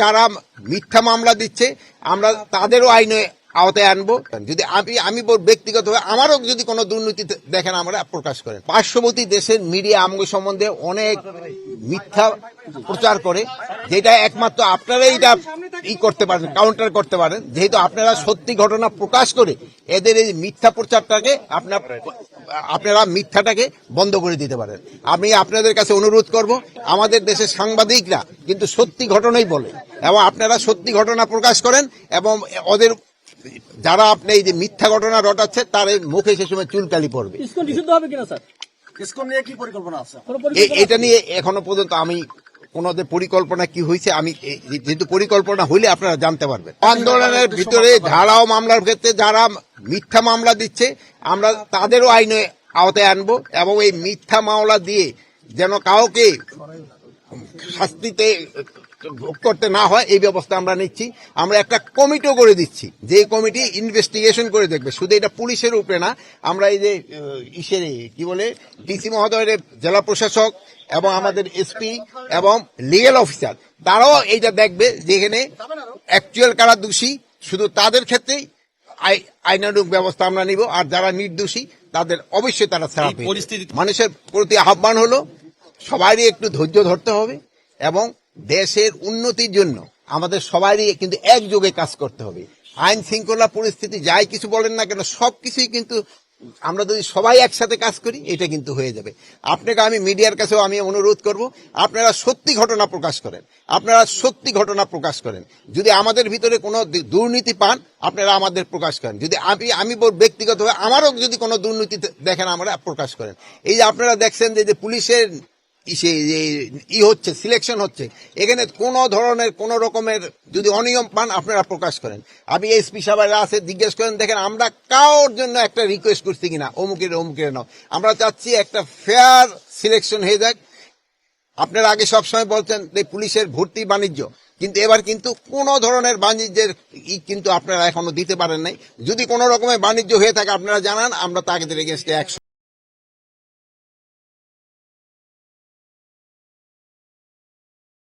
যারা মিথ্যা মামলা দিচ্ছে, আমরা তাদেরও আইনে আওতায় আনব। যদি আমি আমি ব্যক্তিগত ব্যক্তিগতভাবে আমারও যদি কোনো দুর্নীতি দেখেন আমরা, প্রকাশ করেন। পার্শ্ববর্তী দেশের মিডিয়া আমগ সম্বন্ধে অনেক মিথ্যা প্রচার করে, যেটা একমাত্র আপনারাই এটা ই করতে পারেন কাউন্টার করতে পারেন। যেহেতু আপনারা সত্যি ঘটনা প্রকাশ করে এদের এই মিথ্যা প্রচারটাকে আপনার আপনারা মিথ্যাটাকে বন্ধ করে দিতে পারেন। আমি আপনাদের কাছে অনুরোধ করব আমাদের দেশের সাংবাদিকরা কিন্তু সত্যি ঘটনাই বলে এবং আপনারা সত্যি ঘটনা প্রকাশ করেন এবং ওদের যারা আপনি এই যে মিথ্যা ঘটনা রটাচ্ছে তার এই মুখে সে সময় চুলকালি পড়বে। এটা নিয়ে এখনও পর্যন্ত আমি কোনদের পরিকল্পনা কি হয়েছে আমি যেহেতু পরিকল্পনা হইলে আপনারা জানতে পারবেন। আন্দোলনের ভিতরে ধারাও মামলার ক্ষেত্রে যারা মিথ্যা মামলা দিচ্ছে আমরা তাদেরও আইনে আওতায় আনব এবং এই মিথ্যা মামলা দিয়ে যেন কাউকে শাস্তিতে ভোগ করতে না হয় এই ব্যবস্থা আমরা নিচ্ছি। আমরা একটা কমিটিও করে দিচ্ছি। যে কমিটি ইনভেস্টিগেশন করে দেখবে। শুধু এটা পুলিশের উপরে না আমরা এই যে ইসের কি বলে ডিসি মহোদয়ের জেলা প্রশাসক এবং আমাদের এসপি এবং লিগেল অফিসার তারাও এইটা দেখবে যেখানে অ্যাকচুয়াল কারা দোষী শুধু তাদের ক্ষেত্রেই আই- আইনানুগ ব্যবস্থা আমরা নিব। আর যারা নির্দোষী তাদের অবশ্যই তারা ছাড়া পরিস্থিতি মানুষের প্রতি আহ্বান হলো সবারই একটু ধৈর্য ধরতে হবে এবং দেশের উন্নতির জন্য আমাদের সবারই কিন্তু একযোগে কাজ করতে হবে। আইন শৃঙ্খলা পরিস্থিতি যাই কিছু বলেন না কেন সবকিছুই কিন্তু আমরা যদি সবাই একসাথে কাজ করি, এটা কিন্তু হয়ে যাবে। আপনাকে আমি মিডিয়ার কাছেও আমি অনুরোধ করব, আপনারা সত্যি ঘটনা প্রকাশ করেন। আপনারা সত্যি ঘটনা প্রকাশ করেন। যদি আমাদের ভিতরে কোনো দুর্নীতি পান, আপনারা আমাদের প্রকাশ করেন। যদি আমি আমি ব্যক্তিগতভাবে আমারও যদি কোনো দুর্নীতি দেখেন, আমরা প্রকাশ করেন। এই যে আপনারা দেখছেন যে পুলিশের যে ই হচ্ছে সিলেকশন হচ্ছে। এখানে কোন ধরনের, কোন রকমের যদি অনিয়ম পান, আপনারা প্রকাশ করেন। আমি এসপি সাহেবরা আছে জিজ্ঞেস করেন, দেখেন, আমরা কারোর জন্য একটা রিকোয়েস্ট করছি কিনা? অমুকের অমুকের নাও আমরা চাচ্ছি একটা ফেয়ার সিলেকশন হয়ে যাক। আপনারা আগে সবসময় বলছেন যে পুলিশের ভর্তি বাণিজ্য। কিন্তু এবার কিন্তু কোন ধরনের বাণিজ্যের ই কিন্তু আপনারা এখনও দিতে পারেন নাই। যদি কোনো রকমের বাণিজ্য হয়ে থাকে, আপনারা জানান, আমরা তাকে এগেনস্টে অ্যাকশন